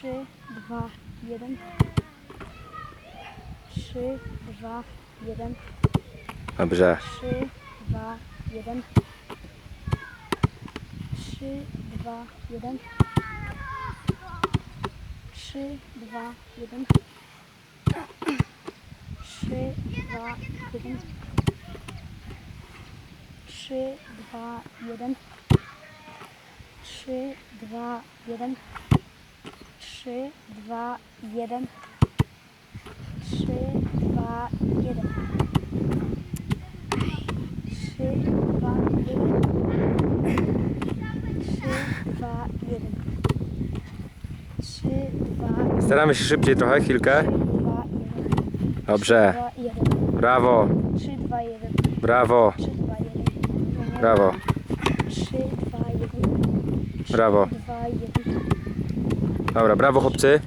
3, 2, 1. 3, 2, 1. Dobrze. 3, 2, 1. 3, 2, 1. 3, 2, 1. 3, 2, 1. 3, 2, 1. 3, 2, 1. 3, 2, 1. 3, 2, 1. 3, 2, 1. 3, 2, 1. 3, 2, 1. Staramy się szybciej trochę, chwilkę. 2, 1. Dobrze. 2, 1. Brawo, 3, 2, 1. brawo, 3, 2, 1. brawo, 3, 2, 1. brawo. 2, 1. Dobra, brawo chłopcy.